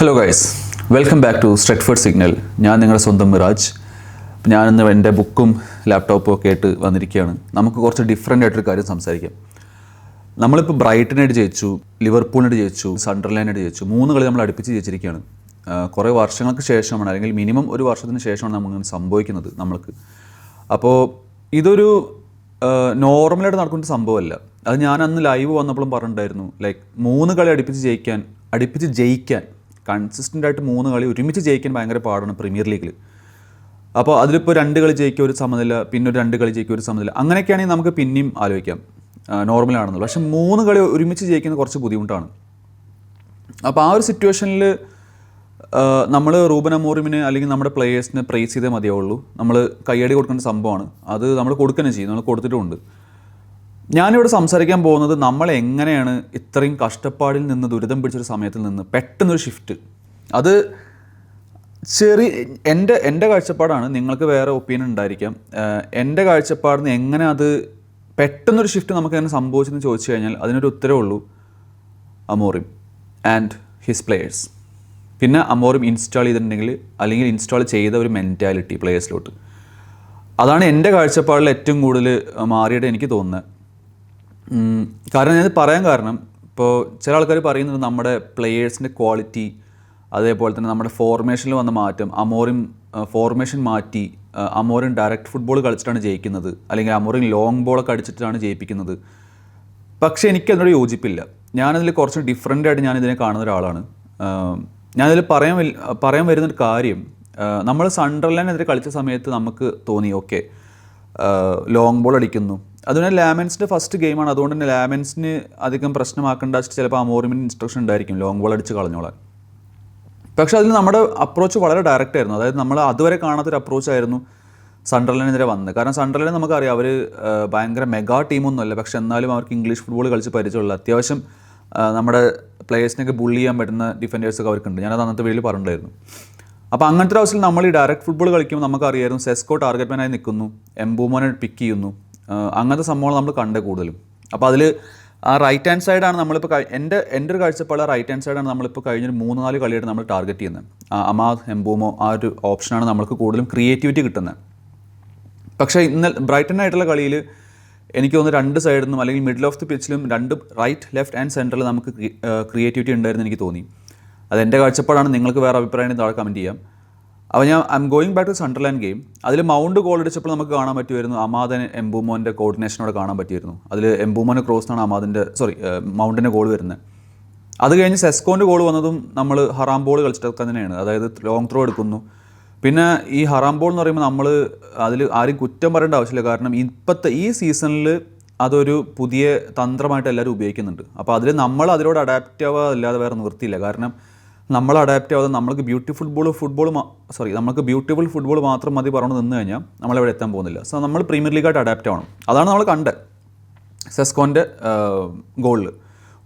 Hello guys welcome back to Stretford signal ഞാൻ നിങ്ങളുടെ സ്വന്തം മിറാജ്. ഞാനിന്ന് എന്റെ ബുക്കും ലാപ്ടോപ്പും ഒക്കെ ആയിട്ട് വന്നിരിക്കുകയാണ്. നമുക്ക് കുറച്ച് ഡിഫറെന്റ് ആയിട്ടൊരു കാര്യം സംസാരിക്കാം. നമ്മളിപ്പോൾ ബ്രൈറ്റനായിട്ട് ജയിച്ചു ലിവർപൂളിനായിട്ട് ജയിച്ചു സണ്ടർലാൻഡായിട്ട് ജയിച്ചു. മൂന്ന് കളി നമ്മൾ അടുപ്പിച്ച് ജയിച്ചിരിക്കുകയാണ്. കുറേ വർഷങ്ങൾക്ക് ശേഷമാണ് അല്ലെങ്കിൽ മിനിമം ഒരു വർഷത്തിന് ശേഷമാണ് നമുക്ക് സംഭവിക്കുന്നത് നമ്മൾക്ക്. അപ്പോൾ ഇതൊരു നോർമലായിട്ട് നടക്കുന്ന സംഭവമല്ല. അത് ഞാൻ അന്ന് ലൈവ് വന്നപ്പോഴും പറഞ്ഞിട്ടുണ്ടായിരുന്നു ലൈക്ക് മൂന്ന് കളി അടുപ്പിച്ച് ജയിക്കാൻ അടുപ്പിച്ച് ജയിക്കാൻ കൺസിസ്റ്റന്റ് ആയിട്ട് മൂന്ന് കളി ഒരുമിച്ച് ജയിക്കാൻ ഭയങ്കര പാടാണ് പ്രീമിയർ ലീഗിൽ. അപ്പോൾ അതിലിപ്പോൾ രണ്ട് കളി ജയിക്കുക ഒരു സമനില പിന്നെ ഒരു രണ്ട് കളി ജയിക്കുക ഒരു സമനില. അങ്ങനെയൊക്കെയാണെങ്കിൽ നമുക്ക് പിന്നെയും ആലോചിക്കാം. നോർമലാണെന്നുള്ളത് പക്ഷെ മൂന്ന് കളി ഒരുമിച്ച് ജയിക്കുന്ന കുറച്ച് ബുദ്ധിമുട്ടാണ്. അപ്പോൾ ആ ഒരു സിറ്റുവേഷനിൽ നമ്മൾ റൂബൻ അമോറിമിന് അല്ലെങ്കിൽ നമ്മുടെ പ്ലേയേഴ്സിനെ പ്രൈസ് ചെയ്തേ മതിയാവുള്ളൂ. നമ്മൾ കയ്യടി കൊടുക്കേണ്ട സംഭവമാണ്. അത് നമ്മൾ കൊടുക്കുകയും ചെയ്യും. നമ്മൾ കൊടുത്തിട്ടുമുണ്ട്. ഞാനിവിടെ സംസാരിക്കാൻ പോകുന്നത് നമ്മൾ എങ്ങനെയാണ് ഇത്രയും കഷ്ടപ്പാടിൽ നിന്ന് ദുരിതം പിടിച്ചൊരു സമയത്തിൽ നിന്ന് പെട്ടെന്നൊരു ഷിഫ്റ്റ് അത് ചെറിയ എന്റെ എന്റെ കാഴ്ചപ്പാടാണ് നിങ്ങൾക്ക് വേറെ ഒപ്പീനിയൻ ഉണ്ടായിരിക്കാം. എന്റെ കാഴ്ചപ്പാടിന് എങ്ങനെ അത് പെട്ടെന്നൊരു ഷിഫ്റ്റ് നമുക്ക് എങ്ങനെ സംഭവിച്ചെന്ന് ചോദിച്ചു കഴിഞ്ഞാൽ അതിനൊരു ഉത്തരവേ ഉള്ളൂ അമോറിം ആൻഡ് ഹിസ് പ്ലേയേഴ്സ്. പിന്നെ അമോറിം ഇൻസ്റ്റാൾ ചെയ്തിട്ടുണ്ടെങ്കിൽ അല്ലെങ്കിൽ ഇൻസ്റ്റാൾ ചെയ്ത ഒരു മെന്റാലിറ്റി പ്ലേയേഴ്സിലോട്ട് അതാണ് എന്റെ കാഴ്ചപ്പാടിൽ ഏറ്റവും കൂടുതൽ മാറിയിട്ട് എനിക്ക് തോന്നുന്നത്. കാരണം ഞാനത് പറയാൻ കാരണം ഇപ്പോൾ ചില ആൾക്കാർ പറയുന്നത് നമ്മുടെ പ്ലെയേഴ്സിന്റെ ക്വാളിറ്റി അതേപോലെ തന്നെ നമ്മുടെ ഫോർമേഷനിൽ വന്ന മാറ്റം അമോറിം ഫോർമേഷൻ മാറ്റി അമോറിം അമോറിൻ ഡയറക്റ്റ് ഫുട്ബോൾ കളിച്ചിട്ടാണ് ജയിക്കുന്നത് അല്ലെങ്കിൽ അമോറിൻ ലോങ് ബോളൊക്കെ അടിച്ചിട്ടാണ് ജയിപ്പിക്കുന്നത്. പക്ഷേ എനിക്ക് അതിനോട് യോജിപ്പില്ല. ഞാനതിൽ കുറച്ച് ഡിഫറെന്റ് ആയിട്ട് ഞാൻ ഇതിനെ കാണുന്ന ഒരാളാണ്. ഞാനതിൽ പറയാൻ പറയാൻ വരുന്നൊരു കാര്യം നമ്മൾ സണ്ടർലാൻഡിനെതിരെ കളിച്ച സമയത്ത് നമുക്ക് തോന്നി ഓക്കെ ലോങ് ബോൾ അടിക്കുന്നു. അതുകൊണ്ട് ലാമൻസിന്റെ ഫസ്റ്റ് ഗെയിമാണ് അതുകൊണ്ട് തന്നെ ലാമൻസിന് അധികം പ്രശ്നമാക്കേണ്ട ചിലപ്പോൾ അമോറിമിന്റെ ഇൻസ്ട്രക്ഷൻ ഉണ്ടായിരിക്കും. ലോങ് ബോൾ അടിച്ച് കളഞ്ഞോളാൻ. പക്ഷെ അതിൽ നമ്മുടെ അപ്രോച്ച് വളരെ ഡയറക്റ്റ് ആയിരുന്നു. അതായത് നമ്മൾ അതുവരെ കാണാത്തൊരു അപ്രോച്ച് ആയിരുന്നു സണ്ടർലൻഡിനെതിരെ വന്നത്. കാരണം സണ്ടർലൻഡ് നമുക്കറിയാം അവർ ഭയങ്കര മെഗാ ടീമൊന്നുമല്ല പക്ഷെ എന്നാലും അവർക്ക് ഇംഗ്ലീഷ് ഫുട്ബോൾ കളിച്ച് പരിചയമുള്ള അത്യാവശ്യം നമ്മുടെ പ്ലേയേഴ്സിനൊക്കെ ബുള്ളി ചെയ്യാൻ പറ്റുന്ന ഡിഫൻഡേഴ്സൊക്കെ അവർക്കുണ്ട്. ഞാനത് അന്നത്തെ വീട്ടിൽ പറഞ്ഞിട്ടുണ്ടായിരുന്നു. അപ്പോൾ അങ്ങനത്തെ ഒരു അവസരം നമ്മൾ ഈ ഡയറക്റ്റ് ഫുട്ബോൾ കളിക്കുമ്പോൾ നമുക്കറിയായിരുന്നു സെസ്കോ ടാർഗറ്റ് മാനായി നിൽക്കുന്നു. എംബൂമോനെ പിക്ക് ചെയ്യുന്നു. അങ്ങനത്തെ സംഭവങ്ങൾ നമ്മൾ കണ്ടത് കൂടുതലും. അപ്പോൾ അതിൽ ആ റൈറ്റ് ഹാൻഡ് സൈഡാണ് നമ്മളിപ്പോൾ എന്റെ എന്റെ ഒരു കാഴ്ചപ്പാട് റൈറ്റ് ഹാൻഡ് സൈഡാണ് നമ്മളിപ്പോൾ കഴിഞ്ഞൊരു മൂന്ന് നാല് കളിയായിട്ട് നമ്മൾ ടാർഗറ്റ് ചെയ്യുന്നത്. അമാദ് എംബൂമോ ആ ഒരു ഓപ്ഷനാണ് നമ്മൾക്ക് കൂടുതലും ക്രിയേറ്റിവിറ്റി കിട്ടുന്നത്. പക്ഷേ ഇന്നലെ ബ്രൈറ്റൺ ആയിട്ടുള്ള കളിയിൽ എനിക്ക് തോന്നുന്നു രണ്ട് സൈഡിൽ നിന്നും അല്ലെങ്കിൽ മിഡിൽ ഓഫ് ദി പിച്ചിലും രണ്ട് റൈറ്റ് ലെഫ്റ്റ് ആൻഡ് സെന്ററിൽ നമുക്ക് ക്രിയേറ്റിവിറ്റി ഉണ്ടായിരുന്നു എനിക്ക് തോന്നി. അത് എന്റെ കാഴ്ചപ്പാടാണ് നിങ്ങൾക്ക് വേറെ അഭിപ്രായം താഴെ കമന്റ് ചെയ്യാം. അപ്പോൾ ഞാൻ I'm going back to Sunderland game അതിൽ മൗണ്ട് ഗോൾ അടിച്ചപ്പോൾ നമുക്ക് കാണാൻ പറ്റുമായിരുന്നു അമാദൻ എംബൂമോന്റെ കോർഡിനേഷനോട് കാണാൻ പറ്റിയിരുന്നു. അതിൽ എംബൂമോന്റെ ആണ് അമാദിന്റെ സോറി മൗണ്ടിന്റെ ഗോൾ വരുന്നത്. അത് കഴിഞ്ഞ് സെസ്കോന്റെ ഗോൾ വന്നതും നമ്മൾ ഹറാം ബോൾ കളിച്ചിട്ടൊക്കെ തന്നെയാണ്. അതായത് ലോങ് ത്രോ എടുക്കുന്നു. പിന്നെ ഈ ഹറാം ബോൾ എന്ന് പറയുമ്പോൾ നമ്മൾ അതിൽ ആരും കുറ്റം പറയേണ്ട ആവശ്യമില്ല. കാരണം ഇപ്പോഴത്തെ ഈ സീസണിൽ അതൊരു പുതിയ തന്ത്രമായിട്ട് എല്ലാവരും ഉപയോഗിക്കുന്നുണ്ട്. അപ്പോൾ അതിൽ നമ്മൾ അതിനോട് അഡാപ്റ്റ് ആവുക അല്ലാതെ വേറെ നിവൃത്തിയില്ല. കാരണം നമ്മൾ അഡാപ്റ്റ് ആവാതെ നമ്മൾക്ക് ബ്യൂട്ടിഫുൾ ഫുട്ബോൾ ഫുട്ബോൾ സോറി നമുക്ക് ബ്യൂട്ടിഫുൾ ഫുട്ബോൾ മാത്രം മതി പറഞ്ഞു നിന്ന് കഴിഞ്ഞാൽ നമ്മളെവിടെ എത്താൻ പോകുന്നില്ല. സോ നമ്മൾ പ്രീമിയർ ലീഗായിട്ട് അഡാപ്റ്റ് ആവണം. അതാണ് നമ്മൾ കണ്ടത്. സെസ്കോന്റെ ഗോളിൽ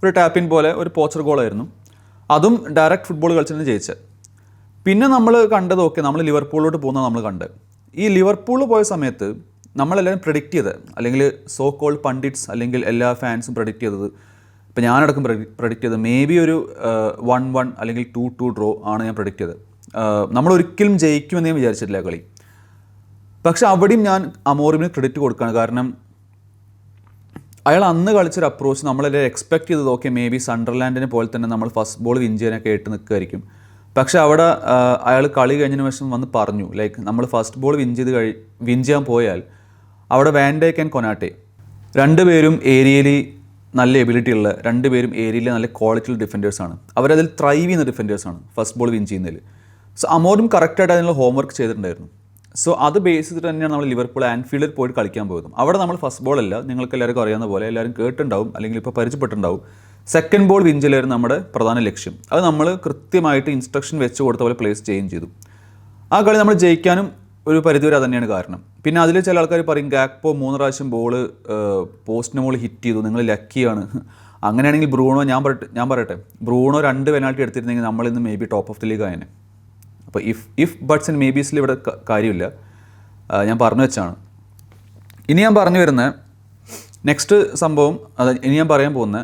ഒരു ടാപ്പിൻ പോലെ ഒരു പോച്ചർ ഗോളായിരുന്നു അതും ഡയറക്റ്റ് ഫുട്ബോൾ കളിച്ചിട്ട് ജയിച്ചത്. പിന്നെ നമ്മൾ കണ്ടത് ഓക്കെ നമ്മൾ ലിവർപൂളിലോട്ട് പോകുന്നത് നമ്മൾ കണ്ടത്. ഈ ലിവർപൂളിൽ പോയ സമയത്ത് നമ്മളെല്ലാവരും പ്രഡിക്റ്റ് ചെയ്തത് അല്ലെങ്കിൽ സോ കോൾഡ് പണ്ഡിറ്റ്സ് അല്ലെങ്കിൽ എല്ലാ ഫാൻസും പ്രഡിക്റ്റ് ചെയ്തത് ഇപ്പോൾ ഞാനടക്കം പ്രഡിക്റ്റ് ചെയ്തത് മേ ബി ഒരു വൺ വൺ അല്ലെങ്കിൽ ടു ടു ഡ്രോ ആണ് ഞാൻ പ്രഡിക്റ്റ് ചെയ്തത്. നമ്മൾ ഒരിക്കലും ജയിക്കുമെന്ന് ഞാൻ വിചാരിച്ചിട്ടില്ല കളി. പക്ഷെ അവിടെയും ഞാൻ അമോറിമിന് ക്രെഡിറ്റ് കൊടുക്കുകയാണ് കാരണം അയാൾ അന്ന് കളിച്ചൊരു അപ്രോച്ച് നമ്മളെല്ലാം എക്സ്പെക്ട് ചെയ്തത്. ഓക്കെ മേ ബി സണ്ടർലാൻഡിനെ പോലെ തന്നെ നമ്മൾ ഫസ്റ്റ് ബോൾ വിൻ ചെയ്യാനൊക്കെ ആയിട്ട് നിൽക്കുമായിരിക്കും. പക്ഷെ അവിടെ അയാൾ കളി കഴിഞ്ഞതിന് ശേഷം വന്ന് പറഞ്ഞു. ലൈക്ക് നമ്മൾ ഫസ്റ്റ് ബോൾ വിൻ ചെയ്ത് കഴി വിൻ ചെയ്യാൻ പോയാൽ അവിടെ വാൻഡേക്ക് ആൻഡ് കൊനാട്ടെ രണ്ടുപേരും ഏരിയയിൽ നല്ല എബിലിറ്റി ഉള്ള രണ്ടുപേരും ഏരിയയിലെ നല്ല ക്വാളിറ്റിയുള്ള ഡിഫൻഡേഴ്സാണ് അവരതിൽ ത്രൈവ് ചെയ്യുന്ന ഡിഫൻഡേഴ്സാണ് ഫസ്റ്റ് ബോൾ വിൻ ചെയ്യുന്നതിൽ. സോ അമോറും കറക്റ്റായിട്ട് അതിനുള്ള ഹോംവർക്ക് ചെയ്തിട്ടുണ്ടായിരുന്നു. സോ അത് ബേസ് ചെയ്തിട്ട് തന്നെയാണ് നമ്മൾ ലിവർപൂൾ ആൻഫീൽഡിൽ പോയിട്ട് കളിക്കാൻ പോകുന്നത് അവിടെ നമ്മൾ ഫസ്റ്റ് ബോൾ അല്ല നിങ്ങൾക്ക് എല്ലാവർക്കും അറിയാവുന്ന പോലെ എല്ലാവരും കേട്ടിട്ടുണ്ടാവും അല്ലെങ്കിൽ ഇപ്പോൾ പരിചയപ്പെട്ടിട്ടുണ്ടാവും. സെക്കൻഡ് ബോൾ വിൻ വിഞ്ചിലായിരുന്നു നമ്മുടെ പ്രധാന ലക്ഷ്യം. അത് നമ്മൾ കൃത്യമായിട്ട് ഇൻസ്ട്രക്ഷൻ വെച്ച് കൊടുത്ത പോലെ പ്ലേസ് ചെയ്യുകയും ചെയ്തു. ആ കളി നമ്മൾ ജയിക്കാനും ഒരു പരിധിവരെ തന്നെയാണ് കാരണം. പിന്നെ അതിൽ ചില ആൾക്കാർ പറയും ഗാക്പോ മൂന്ന് പ്രാവശ്യം ബോൾ പോസ്റ്റിന് ബോൾ ഹിറ്റ് ചെയ്തു നിങ്ങൾ ലക്കിയാണ് അങ്ങനെയാണെങ്കിൽ ബ്രൂണോ ഞാൻ പറയട്ടെ ഞാൻ പറയട്ടെ ബ്രൂണോ രണ്ട് പെനാൾട്ടി എടുത്തിരുന്നെങ്കിൽ നമ്മൾ ഇന്ന് maybe top of the league ആയനെ. അപ്പോൾ ഇഫ് ഇഫ് ബട്ട്സ് ആൻഡ് മേ ബീസിൽ ഇവിടെ കാര്യമില്ല. ഞാൻ പറഞ്ഞു വെച്ചാണ്. ഇനി ഞാൻ പറഞ്ഞു വരുന്ന നെക്സ്റ്റ് സംഭവം അത് ഇനി ഞാൻ പറയാൻ പോകുന്ന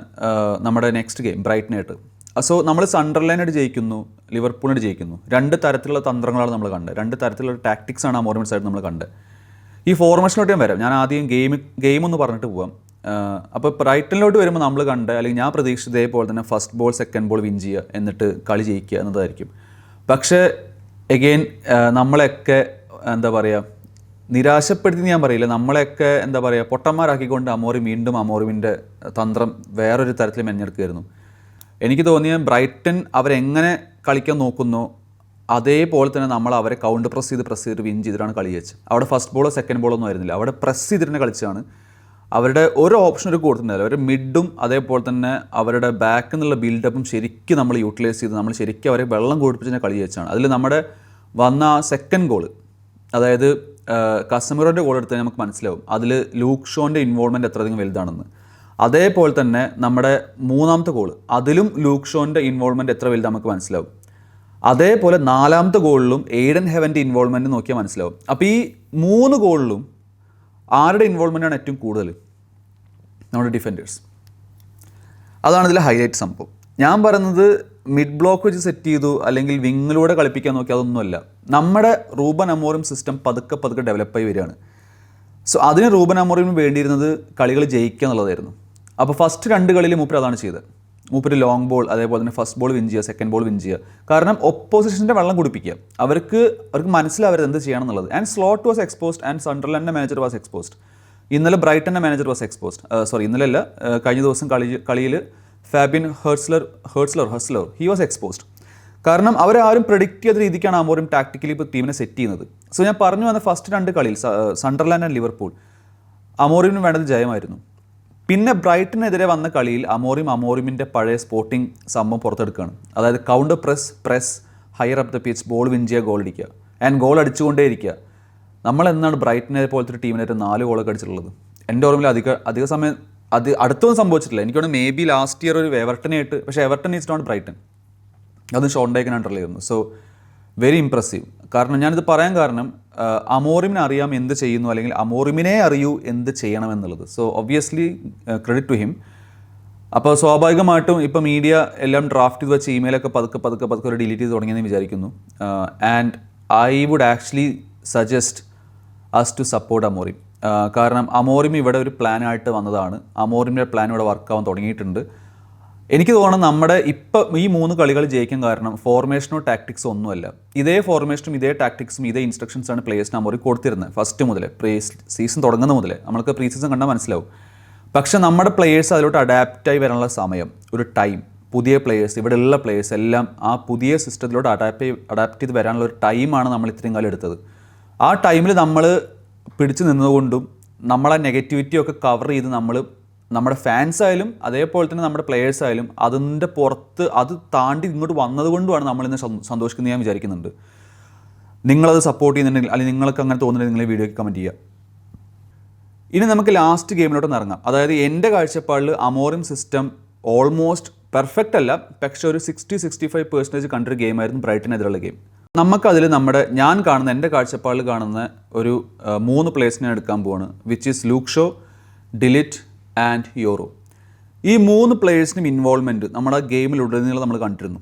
നമ്മുടെ നെക്സ്റ്റ് ഗെയിം ബ്രൈറ്റനായിട്ട് സോ നമ്മൾ സണ്ടർലൈനായിട്ട് ജയിക്കുന്നു ലിവർപൂളിനായിട്ട് ജയിക്കുന്നു. രണ്ട് തരത്തിലുള്ള തന്ത്രങ്ങളാണ് നമ്മൾ കണ്ടത്. രണ്ട് തരത്തിലുള്ള ടാക്ടിക്സ് ആണ് ആ മോർമെന്റ്സ് ആയിട്ട് നമ്മൾ കണ്ടത്. ഈ ഫോർമേഷനിലോട്ട് ഞാൻ വരാം. ഞാൻ ആദ്യം ഗെയിം ഗെയിം ഒന്ന് പറഞ്ഞിട്ട് പോവാം. അപ്പോൾ ബ്രൈറ്റനിലോട്ട് വരുമ്പോൾ നമ്മൾ കണ്ട് അല്ലെങ്കിൽ ഞാൻ പ്രതീക്ഷിച്ചത് ഇതേപോലെ തന്നെ first ball second ball win ചെയ്യുക എന്നിട്ട് കളി ജയിക്കുക എന്നതായിരിക്കും. പക്ഷേ എഗെയിൻ നമ്മളെയൊക്കെ എന്താ പറയുക നിരാശപ്പെടുത്തി ഞാൻ പറയില്ല. നമ്മളെയൊക്കെ എന്താ പറയുക പൊട്ടന്മാരാക്കിക്കൊണ്ട് അമോറി വീണ്ടും അമോറിമിന്റെ തന്ത്രം വേറൊരു തരത്തിൽ മെഞ്ഞെടുക്കുകയായിരുന്നു എനിക്ക് തോന്നിയ ബ്രൈറ്റൺ അവരെങ്ങനെ കളിക്കാൻ നോക്കുന്നു അതേപോലെ തന്നെ നമ്മൾ അവരെ കൗണ്ട് പ്രസ് ചെയ്ത് പ്രസ് ചെയ്ത് വിൻ ചെയ്തിട്ടാണ് കളി വെച്ചത്. അവിടെ ഫസ്റ്റ് ബോളോ സെക്കൻഡ് ബോളോ ഒന്നും ആയിരുന്നില്ല. അവിടെ പ്രസ് ചെയ്തിട്ട് കളിച്ചാണ് അവരുടെ ഒരു ഓപ്ഷൻ ഒരു കൊടുത്തിട്ടുണ്ടായില്ല. അവരുടെ മിഡും അതേപോലെ തന്നെ അവരുടെ ബാക്കിൽ നിന്നുള്ള ബിൽഡപ്പും ശരിക്കും നമ്മൾ യൂട്ടിലൈസ് ചെയ്ത് നമ്മൾ ശരിക്കും അവരെ വെള്ളം കുടിപ്പിച്ച് തന്നെ കളി വെച്ചാണ് അതിൽ നമ്മുടെ വന്ന ആ സെക്കൻഡ് ഗോൾ അതായത് കസ്റ്റമറിന്റെ ഗോൾ എടുത്താൽ നമുക്ക് മനസ്സിലാവും. അതിൽ ലൂക്ക് ഷോന്റെ ഇൻവോൾവ്മെന്റ് എത്രയധികം വലുതാണെന്ന്. അതേപോലെ തന്നെ നമ്മുടെ മൂന്നാമത്തെ ഗോൾ അതിലും ലൂക്ക് ഷോന്റെ ഇൻവോൾവ്മെന്റ് എത്ര വലുത് നമുക്ക് മനസ്സിലാവും. അതേപോലെ നാലാമത്തെ ഗോളിലും എയ്ഡൻ ഹെവന്റെ ഇൻവോൾവ്മെന്റ് നോക്കിയാൽ മനസ്സിലാവും. അപ്പോൾ ഈ മൂന്ന് ഗോളിലും ആരുടെ ഇൻവോൾവ്മെന്റ് ആണ് ഏറ്റവും കൂടുതൽ? നമ്മുടെ ഡിഫൻഡേഴ്സ് അതാണ് ഇതിലെ ഹൈലൈറ്റ് സംഭവം. ഞാൻ പറയുന്നത് മിഡ് ബ്ലോക്ക് വെച്ച് സെറ്റ് ചെയ്തു അല്ലെങ്കിൽ വിങ്ങിലൂടെ കളിപ്പിക്കാൻ നോക്കി അതൊന്നുമല്ല. നമ്മുടെ റൂബൻ അമോറിയം സിസ്റ്റം പതുക്കെ പതുക്കെ ഡെവലപ്പായി വരികയാണ്. സോ അതിന് റൂബൻ അമോറിയം വേണ്ടിയിരുന്നത് കളികൾ ജയിക്കുക എന്നുള്ളതായിരുന്നു. അപ്പോൾ ഫസ്റ്റ് രണ്ട് കളിയിൽ മൂപ്പർ അതാണ് ചെയ്തത്. മൂപ്പർ ലോങ് ബോൾ അതേപോലെ തന്നെ ഫസ്റ്റ് ബോൾ വിൻ ചെയ്യുക സെക്കൻഡ് ബോൾ വിൻ ചെയ്യുക. കാരണം ഒപ്പോസിഷന്റെ വെള്ളം കുടിപ്പിക്കുക. അവർക്ക് അവർക്ക് മനസ്സിലാവരുത് എന്ത് ചെയ്യണം എന്നുള്ളത്. And slot was exposed and സണ്ടർലാൻഡിന്റെ manager was exposed ഇന്നലെ ബ്രൈറ്റന്റെ മാനേജർ വാസ് എക്സ്പോസ്ഡ് സോറി ഇന്നലെ അല്ല uh, കഴിഞ്ഞ ദിവസം കളി കളിയിൽ Fabian Hurzeler Hurzeler Hurzeler he was exposed കാരണം അവരാരും പ്രഡിക്റ്റ് ചെയ്ത രീതിക്കാണ് അമോറും ടാക്ടിക്കലി ഇപ്പോൾ ടീമിനെ സെറ്റ് ചെയ്യുന്നത്. സോ ഞാൻ പറഞ്ഞു വന്ന ഫസ്റ്റ് രണ്ട് കളിയിൽ സണ്ടർലാൻഡ് ആൻഡ് ലിവർപൂൾ അമോറിനും വേണ്ടത് ജയമായിരുന്നു. പിന്നെ ബ്രൈറ്റനെതിരെ വന്ന കളിയിൽ അമോറിം അമോറിമിന്റെ പഴയ സ്പോർട്ടിംഗ് സംഭവം പുറത്തെടുക്കുകയാണ്. അതായത് counter press press higher up the pitch ball win ചെയ്യുക ഗോൾ അടിക്കുക. ആൻഡ് ഗോൾ അടിച്ചുകൊണ്ടേയിരിക്കുക നമ്മൾ എന്നാണ് ബ്രൈറ്റനെ പോലത്തെ ഒരു ടീമിനായിട്ട് നാല് ഗോളൊക്കെ അടിച്ചിട്ടുള്ളത്? എന്റെ ഓർമ്മയിൽ അധിക അധിക സമയം അത് അടുത്തൊന്നും സംഭവിച്ചിട്ടില്ല. എനിക്ക് മേ ബി ലാസ്റ്റ് ഇയർ ഒരു എവർട്ടനായിട്ട് പക്ഷേ എവർട്ടൺ ഈസ് നോട്ട് ബ്രൈറ്റൺ. അത് ഷോൺ ഡേക്കൻ അണ്ടറിലായിരുന്നു സോ വെരി ഇമ്പ്രസീവ് കാരണം ഞാനിത് പറയാൻ കാരണം അമോറിമിനെ അറിയാം എന്ത് ചെയ്യുന്നു അല്ലെങ്കിൽ അമോറിമിനെ അറിയൂ എന്ത് ചെയ്യണം എന്നുള്ളത്. So obviously credit to him അപ്പോൾ സ്വാഭാവികമായിട്ടും ഇപ്പോൾ മീഡിയ എല്ലാം ഡ്രാഫ്റ്റ് ചെയ്ത് വെച്ച് ഇമെയിലൊക്കെ പതുക്കെ പതുക്കെ പതുക്കെ ഒരു ഡിലീറ്റ് ചെയ്ത് തുടങ്ങിയെന്ന് വിചാരിക്കുന്നു. And I would actually suggest us to support Amorim. കാരണം അമോറിം ഇവിടെ ഒരു പ്ലാനായിട്ട് വന്നതാണ്. അമോറിമിന്റെ പ്ലാൻ ഇവിടെ വർക്കാവാൻ തുടങ്ങിയിട്ടുണ്ട്. എനിക്ക് തോന്നുന്നു നമ്മുടെ ഇപ്പം ഈ മൂന്ന് കളികൾ ജയിക്കാൻ കാരണം ഫോർമേഷനോ ടാക്ടിക്സോ ഒന്നുമല്ല. ഇതേ ഫോർമേഷനും ഇതേ ടാക്ടിക്സും ഇതേ ഇൻസ്ട്രക്ഷൻസാണ് പ്ലേയേഴ്സിന് അമോറി കൊടുത്തിരുന്നത് ഫസ്റ്റ് മുതൽ പ്രീ സീസൺ തുടങ്ങുന്ന മുതൽ നമ്മൾക്ക് പ്രീ സീസൺ കണ്ടാൽ മനസ്സിലാവും. പക്ഷെ നമ്മുടെ പ്ലേയേഴ്സ് അതിലോട്ട് അഡാപ്റ്റായി വരാനുള്ള സമയം ഒരു ടൈം പുതിയ പ്ലേയേഴ്സ് ഉള്ള പ്ലേയേഴ്സ് എല്ലാം ആ പുതിയ സിസ്റ്റത്തിലോട്ട് അഡാപ്റ്റ് അഡാപ്റ്റ് ചെയ്ത് വരാനുള്ള ഒരു ടൈമാണ് നമ്മൾ ഇത്രയും കാലം എടുത്തത്. ആ ടൈമിൽ നമ്മൾ പിടിച്ചു നിന്നതുകൊണ്ടും നമ്മളെ നെഗറ്റിവിറ്റി ഒക്കെ കവർ ചെയ്ത് നമ്മൾ നമ്മുടെ ഫാൻസ് ആയാലും അതേപോലെ തന്നെ നമ്മുടെ പ്ലെയേഴ്സ് ആയാലും അതിന്റെ പുറത്ത് അത് താണ്ടി ഇങ്ങോട്ട് വന്നതുകൊണ്ടുമാണ് നമ്മളിന്ന് സന്തോ- സന്തോഷിക്കുന്നത് ഞാൻ വിചാരിക്കുന്നുണ്ട്. നിങ്ങളത് സപ്പോർട്ട് ചെയ്യുന്നുണ്ടെങ്കിൽ അല്ലെങ്കിൽ നിങ്ങൾക്ക് അങ്ങനെ തോന്നുന്നുണ്ടെങ്കിൽ നിങ്ങൾ വീഡിയോയ്ക്ക് കമന്റ് ചെയ്യുക. ഇനി നമുക്ക് ലാസ്റ്റ് ഗെയിമിലോട്ട് ഇറങ്ങാം. അതായത് എന്റെ കാഴ്ചപ്പാടിൽ അമോറിം സിസ്റ്റം ഓൾമോസ്റ്റ് പെർഫെക്റ്റ് അല്ല. പക്ഷെ ഒരു സിക്സ്റ്റി സിക്സ്റ്റി ഫൈവ് പെർസെന്റേജ് കണ്ടൊരു ഗെയിമായിരുന്നു ബ്രൈറ്റനെതിരുള്ള ഗെയിം നമുക്കതിൽ നമ്മുടെ ഞാൻ കാണുന്ന എന്റെ കാഴ്ചപ്പാടിൽ കാണുന്ന ഒരു മൂന്ന് പ്ലേസിനെ എടുക്കാൻ പോവാണ് which is Luke Shaw de Ligt and Yoro ഈ മൂന്ന് പ്ലേയേഴ്സിനും ഇൻവോൾവ്മെന്റ് നമ്മുടെ ഗെയിമിലുടനീളം നമ്മൾ കണ്ടിരുന്നു.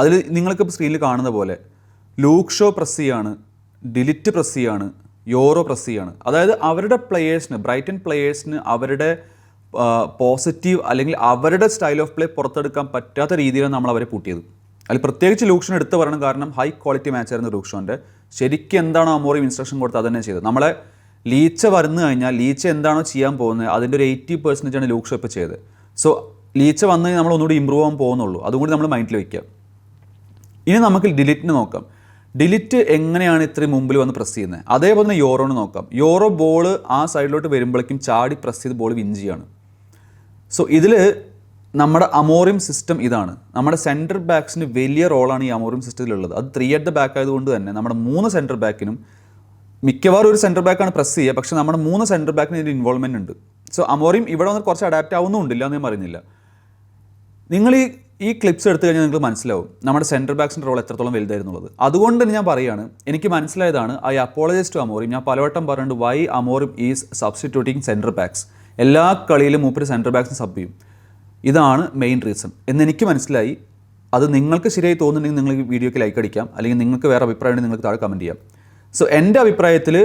അതിൽ നിങ്ങൾക്ക് സ്ക്രീനിൽ കാണുന്ന പോലെ ലൂക്ക് ഷോ പ്രസ് ചെയ്യാണ് ഡിലിറ്റ് പ്രസ് ചെയ്യാണ് യോറോ പ്രസ് ചെയ്യാണ്. അതായത് അവരുടെ പ്ലേയേഴ്സിന് ബ്രൈറ്റൻ പ്ലേയേഴ്സിന് അവരുടെ പോസിറ്റീവ് അല്ലെങ്കിൽ അവരുടെ സ്റ്റൈൽ ഓഫ് പ്ലേ പുറത്തെടുക്കാൻ പറ്റാത്ത രീതിയിലാണ് നമ്മൾ അവരെ പൂട്ടിയത്. അതിൽ പ്രത്യേകിച്ച് ലൂക്ഷൻ എടുത്ത് പറയണം കാരണം ഹൈ ക്വാളിറ്റി മാച്ചായിരുന്നു ലൂക്ഷോന്റെ ശരിക്കും എന്താണോ അമോറിയും ഇൻസ്ട്രക്ഷൻ കൊടുത്ത് അത് തന്നെ ചെയ്തത്. നമ്മളെ ലീച്ച വന്നു കഴിഞ്ഞാൽ ലീച്ച എന്താണോ ചെയ്യാൻ പോകുന്നത് അതിന്റെ ഒരു എയ്റ്റി പെർസെന്റേജ് ആണ് ലൂക്ഷോ ഇപ്പോൾ ചെയ്ത് സോ ലീച്ച വന്നു കഴിഞ്ഞാൽ നമ്മൾ ഒന്നുകൂടി ഇമ്പ്രൂവ് ആകാൻ പോകുന്നുള്ളൂ. അതും കൂടി നമ്മൾ മൈൻഡിൽ വയ്ക്കുക ഇനി നമുക്ക് ഡിലിറ്റിന് നോക്കാം. ഡിലിറ്റ് എങ്ങനെയാണ് ഇത്രയും മുമ്പിൽ വന്ന് പ്രസ് ചെയ്യുന്നത്? അതേപോലെ തന്നെ യോറോന് നോക്കാം. യോറോ ബോൾ ആ സൈഡിലോട്ട് വരുമ്പോഴേക്കും ചാടി പ്രസ് ചെയ്ത് ബോൾ വിൻ ചെയ്യാണ് സോ ഇതിൽ നമ്മുടെ അമോറിയം സിസ്റ്റം ഇതാണ്. നമ്മുടെ സെന്റർ ബാക്സിന് വലിയ റോളാണ് ഈ അമോറിയം സിസ്റ്റത്തിലുള്ളത് അത് ത്രീ അറ്റ് ദ ബാക്ക് ആയതുകൊണ്ട് തന്നെ നമ്മുടെ മൂന്ന് സെന്റർ ബാക്കിനും മിക്കവാറും ഒരു സെന്റർ ബാക്കാണ് പ്രസ് ചെയ്യുക. പക്ഷേ നമ്മുടെ മൂന്ന് സെന്റർ ബാക്കിന് ഇതിന്റെ ഇൻവോൾവ്മെന്റ് ഉണ്ട്. സോ അമോറിയും ഇവിടെ വന്ന് കുറച്ച് അഡാപ്റ്റ് ആവുന്നുണ്ടില്ല എന്ന് ഞാൻ പറയുന്നില്ല. നിങ്ങൾ ഈ ഈ ക്ലിപ്സ് എടുത്തു കഴിഞ്ഞാൽ നിങ്ങൾക്ക് മനസ്സിലാവും നമ്മുടെ സെന്റർ ബാക്സിന്റെ റോൾ എത്രത്തോളം വലുതായിരുന്നുള്ളത്. അതുകൊണ്ട് തന്നെ ഞാൻ പറയുകയാണ് എനിക്ക് മനസ്സിലായതാണ് ഐ അപ്പോളജൈസ് ടു അമോറിയും ഞാൻ പലവട്ടം പറഞ്ഞിട്ടുണ്ട് why Amorim is substituting centre backs എല്ലാ കളിയിലും മൂപ്പര് സെന്റർ ബാക്സിന് സബ് ചെയ്യും. ഇതാണ് മെയിൻ റീസൺ എന്നെനിക്ക് മനസ്സിലായി. അത് നിങ്ങൾക്ക് ശരിയായി തോന്നുന്നുണ്ടെങ്കിൽ നിങ്ങൾ വീഡിയോയ്ക്ക് ലൈക്ക് അടിക്കാം. അല്ലെങ്കിൽ നിങ്ങൾക്ക് വേറെ അഭിപ്രായം നിങ്ങൾക്ക് താഴെ കമന്റ് ചെയ്യാം. സോ എന്റെ അഭിപ്രായത്തിൽ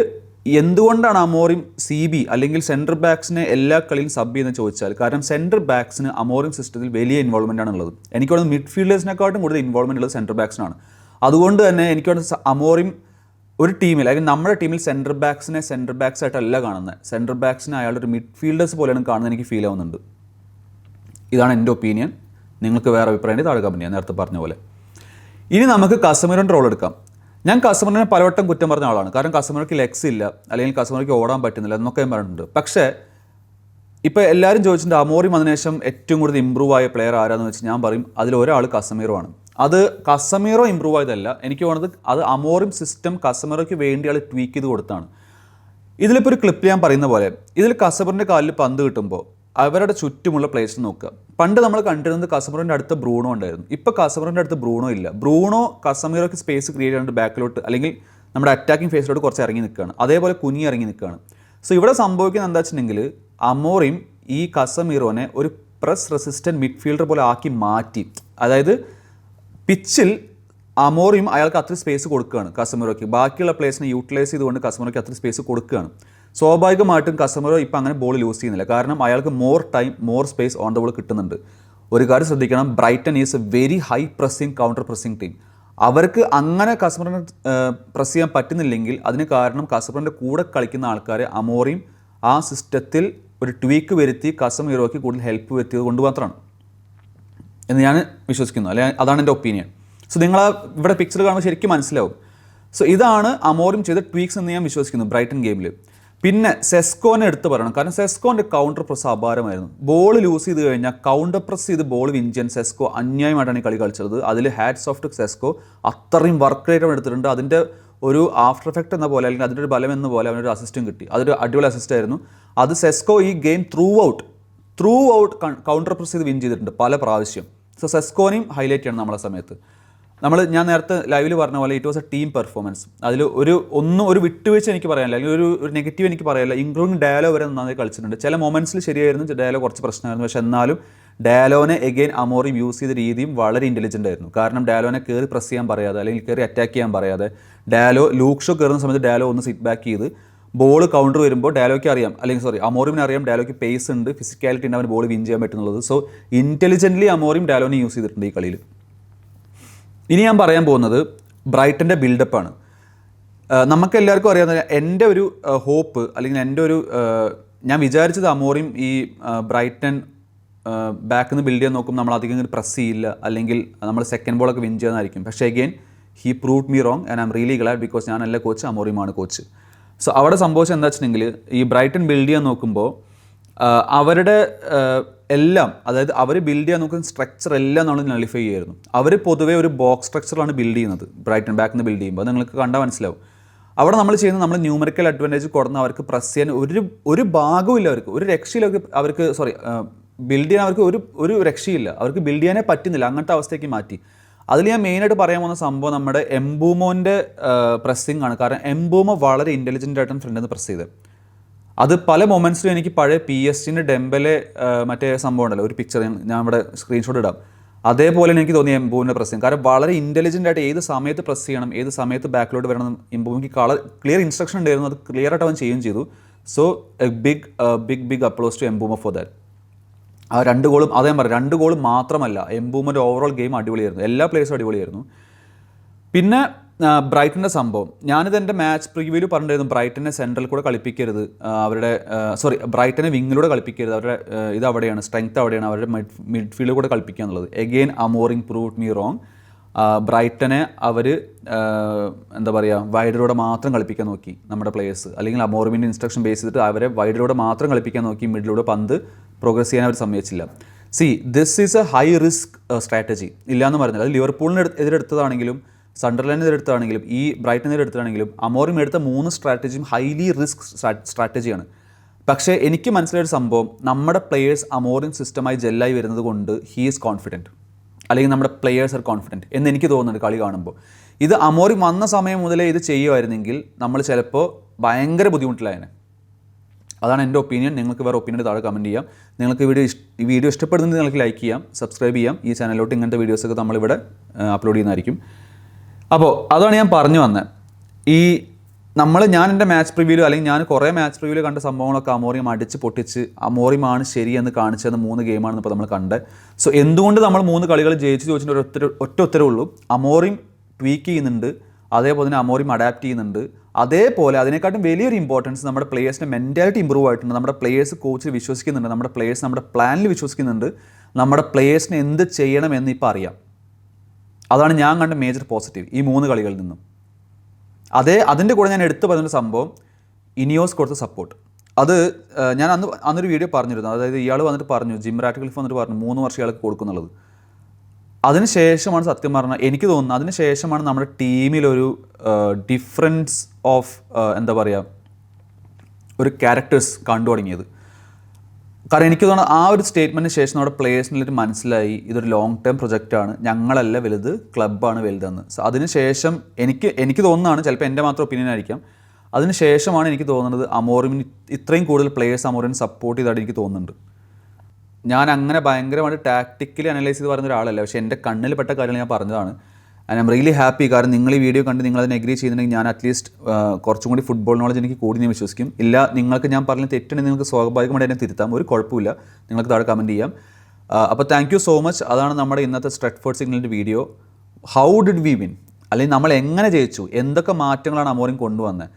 എന്തുകൊണ്ടാണ് അമോറിം സി ബി അല്ലെങ്കിൽ സെന്റർ ബാക്സിനെ എല്ലാ കളിയും സബ് ചെയ്യുന്നത് ചോദിച്ചാൽ കാരണം സെന്റർ ബാക്സിന് അമോറിം സിസ്റ്റത്തിൽ വലിയ ഇൻവോൾവ്മെന്റ് ഉള്ളത്. എനിക്ക് തോന്നുന്നു മിഡ്ഫീൽഡേഴ്സിനെക്കാട്ടും കൂടുതൽ ഇൻവോൾവ്മെന്റ് ഉള്ളത് സെന്റർ ബാക്സിനാണ് അതുകൊണ്ട് തന്നെ എനിക്ക് വേണം അമോറിം ഒരു ടീമിൽ അല്ലെങ്കിൽ നമ്മുടെ ടീമിൽ സെന്റർ ബാക്സിനെ സെന്റർ ബാക്സ് ആയിട്ടല്ല കാണുന്നത്. സെന്റർ ബാക്സിനെ അയാളുടെ ഒരു മിഡ്ഫീൽഡേഴ്സ് പോലെയാണ് കാണുന്നത് എനിക്ക് ഫീൽ ആവുന്നുണ്ട്. ഇതാണ് എന്റെ ഒപ്പീനിയൻ നിങ്ങൾക്ക് വേറെ അഭിപ്രായം താഴെ കമ്പനിയാണ് നേരത്തെ പറഞ്ഞ പോലെ. ഇനി നമുക്ക് കസ്റ്റമറിന്റെ റോൾ എടുക്കാം. ഞാൻ കസ്റ്റമറിനെ പലവട്ടം കുറ്റം പറഞ്ഞ ആളാണ്. കാരണം കസ്റ്റമർക്ക് ലെഗ്സ് ഇല്ല. അല്ലെങ്കിൽ കസ്റ്റമർക്ക് ഓടാൻ പറ്റുന്നില്ല എന്നൊക്കെ ഞാൻ പറഞ്ഞിട്ടുണ്ട്. പക്ഷേ ഇപ്പോൾ എല്ലാവരും ചോദിച്ചിട്ടുണ്ട് അമോറി ശേഷം ഏറ്റവും കൂടുതൽ ഇമ്പ്രൂവ് ആയ പ്ലെയർ ആരാന്ന് വെച്ച് ഞാൻ പറയും അതിൽ ഒരാൾ കസമീറോ ആണ്. അത് കസമീറോ ഇമ്പ്രൂവ് ആയതല്ല. എനിക്ക് തോന്നുന്നത് അത് അമോറിം സിസ്റ്റം കസമീറോയ്ക്ക് വേണ്ടി ആൾ ട്വീക്ക് ചെയ്ത് കൊടുത്താണ്. ഇതിലിപ്പോൾ ഒരു ക്ലിപ്പ് ഞാൻ പറയുന്ന പോലെ ഇതിൽ കസബറിന്റെ കാലിൽ പന്ത് കിട്ടുമ്പോൾ അവരുടെ ചുറ്റുമുള്ള പ്ലേസ് നോക്കുക. പണ്ട് നമ്മൾ കണ്ടിരുന്നത് കസമീറിന്റെ അടുത്ത് ബ്രൂണോ ഉണ്ടായിരുന്നു. ഇപ്പോൾ കസമറിന്റെ അടുത്ത് ബ്രൂണോ ഇല്ല. ബ്രൂണോ കസമീറോക്ക് സ്പേസ് ക്രിയേറ്റ് ചെയ്യുന്നുണ്ട് ബാക്കിലോട്ട് അല്ലെങ്കിൽ നമ്മുടെ അറ്റാക്കിംഗ് ഫേസിലോട്ട് കുറച്ച് ഇറങ്ങി നിൽക്കുകയാണ്. അതേപോലെ കുനി ഇറങ്ങി നിൽക്കുകയാണ്. സോ ഇവിടെ സംഭവിക്കുന്നത് എന്താ വെച്ചിട്ടുണ്ടെങ്കിൽ അമോറിയും ഈ കസമീറോനെ ഒരു പ്രസ് റെസിസ്റ്റന്റ് മിഡ്ഫീൽഡർ പോലെ ആക്കി മാറ്റി. അതായത് പിച്ചിൽ അമോറിയും അയാൾക്ക് അത്ര സ്പേസ് കൊടുക്കുകയാണ് കസമീറോയ്ക്ക്. ബാക്കിയുള്ള പ്ലേസിനെ യൂട്ടിലൈസ് ചെയ്തുകൊണ്ട് കസമീറോയ്ക്ക് അത്ര സ്പേസ് കൊടുക്കുകയാണ്. സ്വാഭാവികമായിട്ടും കസ്റ്റമറോ ഇപ്പം അങ്ങനെ ബോൾ യൂസ് ചെയ്യുന്നില്ല. കാരണം അയാൾക്ക് more time more space on the ball കിട്ടുന്നുണ്ട്. ഒരു കാര്യം ശ്രദ്ധിക്കണം Brighton is a very high pressing counter pressing team അവർക്ക് അങ്ങനെ കസ്റ്റമറിനെ പ്രസ് ചെയ്യാൻ പറ്റുന്നില്ലെങ്കിൽ അതിന് കാരണം കസ്റ്റമറിന്റെ കൂടെ കളിക്കുന്ന ആൾക്കാരെ അമോറിയും ആ സിസ്റ്റത്തിൽ ഒരു ട്വീക്ക് വരുത്തി കസ്റ്റമർ കൂടുതൽ ഹെൽപ്പ് വരുത്തിയത് കൊണ്ട് മാത്രമാണ്. എന്ന് ഞാൻ വിശ്വസിക്കുന്നു. അല്ലെ അതാണ് എന്റെ ഒപ്പീനിയൻ സോ നിങ്ങൾ ഇവിടെ പിക്ചർ കാണുമ്പോൾ ശരിക്കും മനസ്സിലാവും. സോ ഇതാണ് അമോറും ചെയ്ത ട്വീക്സ് എന്ന് ഞാൻ വിശ്വസിക്കുന്നു ബ്രൈറ്റൺ ഗെയിമിൽ പിന്നെ സെസ്കോനെ എടുത്ത് പറയണം. കാരണം സെസ്കോന്റെ കൗണ്ടർ പ്രസ് അപാരമായിരുന്നു. ബോൾ ലൂസ് ചെയ്ത് കഴിഞ്ഞാൽ കൗണ്ടർ പ്രസ് ചെയ്ത് ബോൾ വിൻ ചെയ്യാൻ സെസ്കോ അന്യായമായിട്ടാണ് ഈ കളി കളിച്ചത്. അതിൽ ഹാറ്റ്സ് ഓഫ് ടു സെസ്കോ അത്രയും വർക്ക് റേറ്റ് എടുത്തിട്ടുണ്ട്. അതിന്റെ ഒരു ആഫ്റ്റർ എഫക്റ്റ് എന്ന പോലെ അല്ലെങ്കിൽ അതിന്റെ ഒരു ബലം എന്ന പോലെ അവനൊരു അസിസ്റ്റും കിട്ടി. അതൊരു അടിപൊളി അസിസ്റ്റ് ആയിരുന്നു. അത് സെസ്കോ ഈ game throughout throughout counter press ചെയ്ത് വിൻ ചെയ്തിട്ടുണ്ട് പല പ്രാവശ്യം. സോ സെസ്കോനെയും ഹൈലൈറ്റ് ചെയ്യണം നമ്മളെ സമയത്ത്. നമ്മൾ ഞാൻ നേരത്തെ ലൈവിൽ പറഞ്ഞ പോലെ it was a team performance അതിൽ ഒരു ഒന്നും ഒരു വിട്ടുവീഴ്ച എനിക്ക് പറയാനില്ല. അല്ലെങ്കിൽ ഒരു ഒരു നെഗറ്റീവ് എനിക്ക് പറയാനില്ല. ഇൻക്ലൂഡിങ് ഡയലോ വരെ നന്നായി കളിച്ചിട്ടുണ്ട്. ചില മൊമെന്റ്സിൽ ശരിയായിരുന്നു ഡയലോ കുറച്ച് പ്രശ്നമായിരുന്നു. പക്ഷേ എന്നാലും ഡയലോനെ എഗെയിൻ അമോറിയും യൂസ് ചെയ്ത രീതിയും വളരെ ഇന്റലിജന്റ് ആയിരുന്നു. കാരണം ഡയലോനെ കയറി പ്രസ് ചെയ്യാൻ പറയാതെ അല്ലെങ്കിൽ കയറി അറ്റാക്ക് ചെയ്യാൻ പറയാതെ ഡയലോ ലൂക്ക് ഷോ കയറുന്ന സമയത്ത് ഡയലോ ഒന്ന് സിറ്റ് ബാക്ക് ചെയ്ത് ബോൾ കൗണ്ടർ വരുമ്പോൾ ഡയലോക്ക് അറിയാം. അല്ലെങ്കിൽ സോറി അമോറിമിന് അറിയാം ഡയലോക്ക് പേസ് ഉണ്ട് ഫിസിക്കാലിറ്റി ഉണ്ട് അവൻ ബോൾ വിൻ ചെയ്യാൻ പറ്റുന്നുള്ളത്. സോ ഇന്റലിജന്റ്ലി അമോറിയും ഡയലോനെ യൂസ് ചെയ്തിട്ടുണ്ട് ഈ കളിയിൽ ഇനി ഞാൻ പറയാൻ പോകുന്നത് ബ്രൈറ്റന്റെ ബിൽഡപ്പാണ്. നമുക്ക് എല്ലാവർക്കും അറിയാവുന്ന എന്റെ ഒരു ഹോപ്പ് അല്ലെങ്കിൽ എന്റെ ഒരു ഞാൻ വിചാരിച്ചത് അമോറിയും ഈ ബ്രൈറ്റൺ ബാക്കിൽ നിന്ന് ബിൽഡ് ചെയ്യാൻ നോക്കുമ്പോൾ നമ്മൾ അധികം പ്രസ് ചെയ്യില്ല അല്ലെങ്കിൽ നമ്മൾ സെക്കൻഡ് ബോളൊക്കെ വിൻ ചെയ്യാനായിരിക്കും പക്ഷേ again he prove me wrong and I'm really glad because ഞാൻ ഞാനല്ല കോച്ച് അമോറിയുമാണ് കോച്ച് സോ അവിടെ സംഭവിച്ചത് എന്താ വെച്ചിട്ടുണ്ടെങ്കിൽ ഈ ബ്രൈറ്റൺ ബിൽഡ് ചെയ്യാൻ നോക്കുമ്പോൾ അവരുടെ എല്ലാം അതായത് അവർ ബിൽഡ് ചെയ്യാൻ നോക്കുന്ന സ്ട്രക്ചർ എല്ലാം നമ്മൾ നളിഫൈ ചെയ്യായിരുന്നു അവർ പൊതുവേ ഒരു ബോക്സ് സ്ട്രക്ചറാണ് ബിൽഡ് ചെയ്യുന്നത്. ബ്രൈറ്റൺ ബാക്കിൽ നിന്ന് ബിൽഡ് ചെയ്യുമ്പോൾ. നിങ്ങൾക്ക് കണ്ടാൽ മനസ്സിലാവും. അവിടെ നമ്മൾ ചെയ്യുന്നത് നമ്മൾ ന്യൂമറിക്കൽ അഡ്വാന്റേജ് കൊടുന്ന് അവർക്ക് പ്രസ് ചെയ്യാൻ ഒരു ഒരു ഭാഗവും അവർക്ക്. ഒരു രക്ഷയില്ല അവർക്ക് സോറി ബിൽഡ് ചെയ്യാൻ അവർക്ക് ഒരു ഒരു രക്ഷയില്ല. അവർക്ക് ബിൽഡ് ചെയ്യാനേ പറ്റുന്നില്ല. അങ്ങനത്തെ അവസ്ഥയ്ക്ക് മാറ്റി. അതിൽ ഞാൻ മെയിനായിട്ട് പറയാൻ പോകുന്ന സംഭവം നമ്മുടെ എംബൂമോന്റെ പ്രസ്സിംഗ് ആണ്. കാരണം എംബൂമോ വളരെ ഇന്റലിജന്റ് ആയിട്ടാണ് ഫ്രണ്ടിൽ നിന്ന് പ്രസ് ചെയ്തത്. അത് പല മൊമെന്റ്സിലും എനിക്ക് പഴയ പി എസ് ടിന്റെ ഡെമ്പലെ മറ്റേ സംഭവം ഉണ്ടല്ലോ ഒരു പിക്ചർ ഞാൻ ഇവിടെ സ്ക്രീൻഷോട്ട് ഇടാം. അതേപോലെ എനിക്ക് തോന്നി എംബൂവിന്റെ ചെയ്യും കാരണം വളരെ ഇന്റലിജന്റ് ആയിട്ട് ഏത് സമയത്ത് പ്രസ് ചെയ്യണം ഏത് സമയത്ത് ബാക്കിലോട്ട് വരണം എംബൂമിക്ക് കളർ ക്ലിയർ ഇൻസ്ട്രക്ഷൻ ഉണ്ടായിരുന്നു. അത് ക്ലിയർ ആയിട്ട് അവൻ ചെയ്യുകയും ചെയ്തു. So a big big big applause to Mbeumo for that ആ രണ്ട് ഗോളും അതേ പറയാം രണ്ട് ഗോളും മാത്രമല്ല എംബൂമിന്റെ ഓവറോൾ ഗെയിം അടിപൊളിയായിരുന്നു. എല്ലാ പ്ലേസും അടിപൊളിയായിരുന്നു. പിന്നെ ബ്രൈറ്റന്റെ സംഭവം. ഞാനിത് എന്റെ മാച്ച് പ്രിവ്യൂവിൽ പറഞ്ഞിരുന്നു ബ്രൈറ്റനെ സെൻട്രൽ കൂടെ കളിപ്പിക്കരുത്. അവരുടെ സോറി ബ്രൈറ്റനെ വിങ്ങിലൂടെ കളിപ്പിക്കരുത്. അവരുടെ ഇത് അവിടെയാണ് സ്ട്രെങ്ത് അവിടെയാണ് അവരുടെ മിഡ് മിഡ്ഫീൽഡിൽ കൂടെ കളിപ്പിക്കുക എന്നുള്ളത്. Again Amorim prove me wrong ബ്രൈറ്റനെ അവർ എന്താ പറയുക വൈഡിലൂടെ മാത്രം കളിപ്പിക്കാൻ നോക്കി നമ്മുടെ പ്ലേയേഴ്സ് അല്ലെങ്കിൽ അമോറിമിന്റെ ഇൻസ്ട്രക്ഷൻ ബേസ് ചെയ്തിട്ട് അവരെ വൈഡിലൂടെ മാത്രം കളിപ്പിക്കാൻ നോക്കി മിഡിലൂടെ പന്ത് പ്രോഗ്രസ് ചെയ്യാൻ അവർ സമ്മതിച്ചില്ല. See this is a high risk strategy ഇല്ലയെന്ന് പറഞ്ഞാൽ അത് ലിവർപൂളിന് എതിരെടുത്തതാണെങ്കിലും സണ്ടർലാൻഡ് എടുത്താണെങ്കിലും ഈ ബ്രൈറ്റൻ എടുത്താണെങ്കിലും അമോറിം എടുത്ത മൂന്ന് സ്ട്രാറ്റജിയും ഹൈലി റിസ്ക് സ്ട്രാറ്റജിയാണ് പക്ഷേ എനിക്ക് മനസ്സിലായൊരു സംഭവം. നമ്മുടെ പ്ലെയേഴ്സ് അമോറിം സിസ്റ്റമായി ജെല്ലായി വരുന്നത് കൊണ്ട് ഹീ ഈസ് കോൺഫിഡന്റ് അല്ലെങ്കിൽ നമ്മുടെ പ്ലെയേഴ്സ് ആർ കോൺഫിഡന്റ് എന്ന് എനിക്ക് തോന്നുന്നുണ്ട് കളി കാണുമ്പോൾ. ഇത് അമോറി വന്ന സമയം മുതലേ ഇത് ചെയ്യുമായിരുന്നെങ്കിൽ നമ്മൾ ചിലപ്പോൾ ഭയങ്കര ബുദ്ധിമുട്ടിലായനെ. അതാണ് എന്റെ ഒപ്പീനിയൻ നിങ്ങൾക്ക് വേറെ ഒപ്പീനിയൻ താഴെ കമന്റ് ചെയ്യാം. നിങ്ങൾക്ക് വീഡിയോ ഈ വീഡിയോ ഇഷ്ടപ്പെടുന്നത് നിങ്ങൾക്ക് ലൈക്ക് ചെയ്യാം സബ്സ്ക്രൈബ് ചെയ്യാം. ഈ ചാനലിലോട്ട് ഇങ്ങനത്തെ വീഡിയോസൊക്കെ നമ്മളിവിടെ അപ്ലോഡ് ചെയ്യുന്നതായിരിക്കും. അപ്പോൾ അതാണ് ഞാൻ പറഞ്ഞു വന്നത് ഈ നമ്മൾ ഞാൻ എന്റെ മാച്ച് പ്രിവ്യൂൽ അല്ലെങ്കിൽ ഞാൻ കുറേ മാച്ച് പ്രിവ്യൂൽ കണ്ട സംഭവങ്ങളൊക്കെ അമോറിയം അടിച്ച് പൊട്ടിച്ച് അമോറിയമാണ് ശരിയെന്ന് കാണിച്ചതെന്ന് മൂന്ന് ഗെയിമാണ് ഇപ്പോൾ നമ്മൾ കണ്ടത് സോ എന്തുകൊണ്ട് നമ്മൾ മൂന്ന് കളികൾ ജയിച്ച് ചോദിച്ചിട്ട് ഒരു ഒറ്റ ഒറ്റ ഉത്തരവേ ഉള്ളൂ? അമോറിയം ട്വീക്ക് ചെയ്യുന്നുണ്ട്. അതേപോലെ തന്നെ അമോറിയം അഡാപ്റ്റ് ചെയ്യുന്നുണ്ട്. അതേപോലെ അതിനെക്കാട്ടും വലിയൊരു ഇമ്പോർട്ടൻസ് നമ്മുടെ പ്ലേയേഴ്സിന്റെ മെന്റാലിറ്റി ഇമ്പ്രൂവ് ആയിട്ടുണ്ട്. നമ്മുടെ പ്ലേയേഴ്സ് കോച്ചിൽ വിശ്വസിക്കുന്നുണ്ട്. നമ്മുടെ പ്ലേയേഴ്സ് നമ്മുടെ പ്ലാനിൽ വിശ്വസിക്കുന്നുണ്ട്. നമ്മുടെ പ്ലേയേഴ്സിന് എന്ത് ചെയ്യണമെന്ന് ഇപ്പോൾ അറിയാം. അതാണ് ഞാൻ കണ്ട മേജർ പോസിറ്റീവ് ഈ മൂന്ന് കളികളിൽ നിന്നും. അതേ അതിന്റെ കൂടെ ഞാൻ എടുത്തു പറഞ്ഞൊരു സംഭവം ഇനിയോസ് കൊടുത്ത സപ്പോർട്ട് അത് ഞാൻ അന്ന് അന്നൊരു വീഡിയോ പറഞ്ഞിരുന്നു. അതായത് ഇയാൾ വന്നിട്ട് പറഞ്ഞു ജിം റാറ്റിക്കൽഫ് വന്നിട്ട് പറഞ്ഞു മൂന്ന് വർഷം ഇയാൾക്ക് കൊടുക്കുന്നുള്ളത്. അതിന് ശേഷമാണ് സത്യം പറഞ്ഞാൽ എനിക്ക് തോന്നുന്നത് അതിനുശേഷമാണ് നമ്മുടെ ടീമിലൊരു ഡിഫറൻസ് ഓഫ് എന്താ പറയുക ഒരു ക്യാരക്ടേഴ്സ് കണ്ടു തുടങ്ങിയത്. കാരണം എനിക്ക് തോന്നുന്നു ആ ഒരു സ്റ്റേറ്റ്മെന്റിന് ശേഷം നമ്മുടെ പ്ലേയേഴ്സിനൊരു മനസ്സിലായി ഇതൊരു ലോങ് ടേം പ്രൊജക്റ്റാണ് ഞങ്ങളല്ല വലുത് ക്ലബ്ബാണ് വലുതെന്ന്. സോ അതിനുശേഷം എനിക്ക് എനിക്ക് തോന്നുന്നതാണ് ചിലപ്പോൾ എന്റെ മാത്രം ഒപ്പീനിയൻ ആയിരിക്കാം. അതിനുശേഷമാണ് എനിക്ക് തോന്നുന്നത് അമോറിമിന് ഇത്രയും കൂടുതൽ പ്ലേയേഴ്സ് അമോറിന് സപ്പോർട്ട് ചെയ്തതായിട്ട് എനിക്ക് തോന്നുന്നുണ്ട്. ഞാൻ അങ്ങനെ ഭയങ്കരമായിട്ട് ടാക്ടിക്കലി അനലൈസ് ചെയ്ത് പറയുന്ന ഒരാളല്ല പക്ഷേ എന്റെ കണ്ണിൽ പെട്ട കാര്യങ്ങൾ ഞാൻ പറഞ്ഞതാണ്. ആൻഡ് ഐം റിയലി ഹാപ്പി കാരണം നിങ്ങൾ ഈ വീഡിയോ കണ്ട് നിങ്ങൾ അതിനെ എഗ്രി ചെയ്യുന്നുണ്ടെങ്കിൽ ഞാൻ അറ്റ്ലീസ്റ്റ് കുറച്ചും കൂടി ഫുട്ബോൾ നോളജ് എനിക്ക് കൂടി ഞാൻ വിശ്വസിക്കും. ഇല്ല നിങ്ങൾക്ക് ഞാൻ പറഞ്ഞ തെറ്റുണ്ടെങ്കിൽ നിങ്ങൾക്ക് സ്വാഭാവികമായിട്ട് എന്നെ തിരുത്താം. ഒരു കുഴപ്പമില്ല. നിങ്ങൾക്ക് താഴെ കമന്റ് ചെയ്യാം. അപ്പോൾ താങ്ക് യു സോ മച്ച് അതാണ് നമ്മുടെ ഇന്നത്തെ സ്ട്രെറ്റ്ഫോർഡ് സിഗ്നലിന്റെ video how did we win അല്ലെങ്കിൽ നമ്മൾ എങ്ങനെ ജയിച്ചു? എന്തൊക്കെ മാറ്റങ്ങളാണ് അമോറിൻ കൊണ്ടുവന്നത്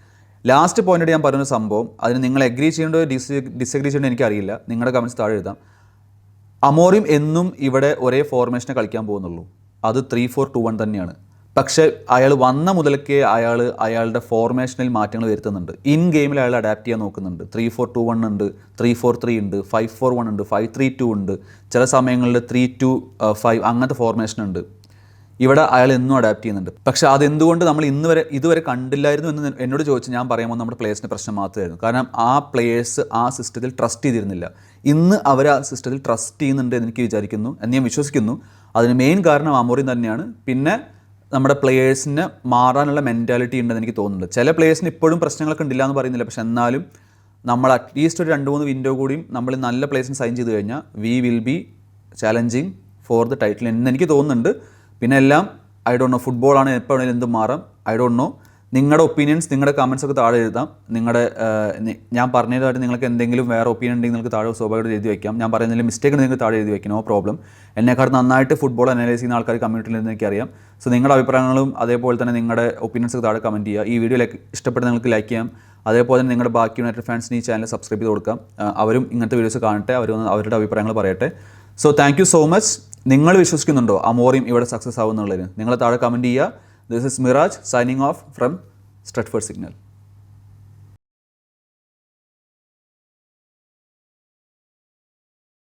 ലാസ്റ്റ് പോയിന്റ് ഞാൻ പറഞ്ഞൊരു സംഭവം. അതിന് നിങ്ങൾ എഗ്രി ചെയ്യേണ്ടോ ഡിസ് ഡിസഗ്രി ചെയ്യേണ്ടോ എനിക്കറിയില്ല നിങ്ങളുടെ കമന്റ്സ് താഴെ എഴുതാം. അമോറിയും എന്നും ഇവിടെ ഒരേ ഫോർമേഷനെ കളിക്കാൻ പോകുന്നുള്ളൂ. അത് ത്രീ ഫോർ ടു വൺ തന്നെയാണ്. പക്ഷേ അയാൾ വന്ന മുതലൊക്കെ അയാൾ അയാളുടെ ഫോർമേഷനിൽ മാറ്റങ്ങൾ വരുത്തുന്നുണ്ട്. ഇൻ ഗെയിമിൽ അയാൾ അഡാപ്റ്റ് ചെയ്യാൻ നോക്കുന്നുണ്ട്. ത്രീ ഫോർ ടു വൺ ഉണ്ട്. ത്രീ ഫോർ ത്രീ ഉണ്ട്. ഫൈവ് ഫോർ വൺ ഉണ്ട്. ഫൈവ് ത്രീ ടു ഉണ്ട്. ചില സമയങ്ങളിൽ ത്രീ ടു ഫൈവ് അങ്ങനത്തെ ഫോർമേഷൻ ഉണ്ട്. ഇവിടെ അയാൾ എന്നും അഡാപ്റ്റ് ചെയ്യുന്നുണ്ട്. പക്ഷേ അതെന്തുകൊണ്ട് നമ്മൾ ഇന്ന് വരെ ഇതുവരെ കണ്ടില്ലായിരുന്നു എന്ന് എന്നോട് ചോദിച്ച് ഞാൻ പറയുമ്പോൾ നമ്മുടെ പ്ലേയേഴ്സിന്റെ പ്രശ്നം മാത്രമായിരുന്നു. കാരണം ആ പ്ലേയേഴ്സ് ആ സിസ്റ്റത്തിൽ ട്രസ്റ്റ് ചെയ്തിരുന്നില്ല. ഇന്ന് അവർ ആ സിസ്റ്റത്തിൽ ട്രസ്റ്റ് ചെയ്യുന്നുണ്ട് എന്ന് എനിക്ക് വിചാരിക്കുന്നു. എന്ന് ഞാൻ വിശ്വസിക്കുന്നു. അതിന് മെയിൻ കാരണം അമോറിൻ തന്നെയാണ്. പിന്നെ നമ്മുടെ പ്ലേയേഴ്സിന് മാറാനുള്ള മെന്റാലിറ്റി ഉണ്ടെന്ന് എനിക്ക് തോന്നുന്നുണ്ട്. ചില പ്ലേയേഴ്സിന് ഇപ്പോഴും പ്രശ്നങ്ങളൊക്കെ ഉണ്ടില്ല എന്ന് പറയുന്നില്ല. പക്ഷെ എന്നാലും നമ്മൾ അറ്റ്ലീസ്റ്റ് ഒരു രണ്ട് മൂന്ന് വിൻഡോ കൂടിയും നമ്മൾ നല്ല പ്ലേസിന് സൈൻ ചെയ്ത് കഴിഞ്ഞാൽ we will be challenging for the title എന്ന് എനിക്ക് തോന്നുന്നുണ്ട്. പിന്നെ എല്ലാം ഐ ഡോണ്ട് നോ ഫുട്ബോളാണ് എപ്പോഴാണെങ്കിലും എന്തും മാറാം. ഐ ഡോണ്ട് നോ നിങ്ങളുടെ ഒപ്പീനിയൻസ് നിങ്ങളുടെ കമൻസ് ഒക്കെ താഴെ എഴുതാം. നിങ്ങളുടെ ഞാൻ പറഞ്ഞതായിട്ട് നിങ്ങൾക്ക് എന്തെങ്കിലും വേറെ ഒപ്പീനിയൻ ഉണ്ടെങ്കിൽ നിങ്ങൾക്ക് താഴെ സ്വാഭാവികമായിട്ട് എഴുതി വയ്ക്കാം ഞാൻ പറയുന്നതിൽ മിസ്റ്റേക്ക് നിങ്ങൾക്ക് താഴെ എഴുതി വയ്ക്കാം നോ പ്രോബ്ലം എന്നെക്കാൾ നന്നായിട്ട് ഫുട്ബോൾ അനലൈസ് ചെയ്യുന്ന ആൾക്കാർ കമ്മ്യൂണിറ്റിയിൽ നിന്ന് എനിക്കറിയാം സോ നിങ്ങളുടെ അഭിപ്രായങ്ങളും അതേപോലെ തന്നെ നിങ്ങളുടെ ഒപ്പീനിയൻസ് ഒക്കെ താഴെ കമന്റ് ചെയ്യുക. ഈ വീഡിയോ ലൈക്ക് ഇഷ്ടപ്പെട്ട നിങ്ങൾക്ക് ലൈക്ക് ചെയ്യാം. അതേപോലെ തന്നെ നിങ്ങളുടെ ബാക്കി യുണൈറ്റഡ് ഫാൻസിന് ഈ ചാനൽ സബ്സ്ക്രൈബ് ചെയ്ത് കൊടുക്കാം. അവരും ഇങ്ങനത്തെ വീഡിയോസ് കാണട്ടെ. അവർ അവരുടെ അഭിപ്രായങ്ങൾ പറയട്ടെ. സോ താങ്ക് സോ മച്ച് നിങ്ങൾ വിശ്വസിക്കുന്നുണ്ടോ? അമോറിയും ഇവിടെ സക്സസ് ആവുന്നുള്ളതിന് നിങ്ങൾ താഴെ കമന്റ് ചെയ്യുക. This is Miraj signing off from Stratford Signal.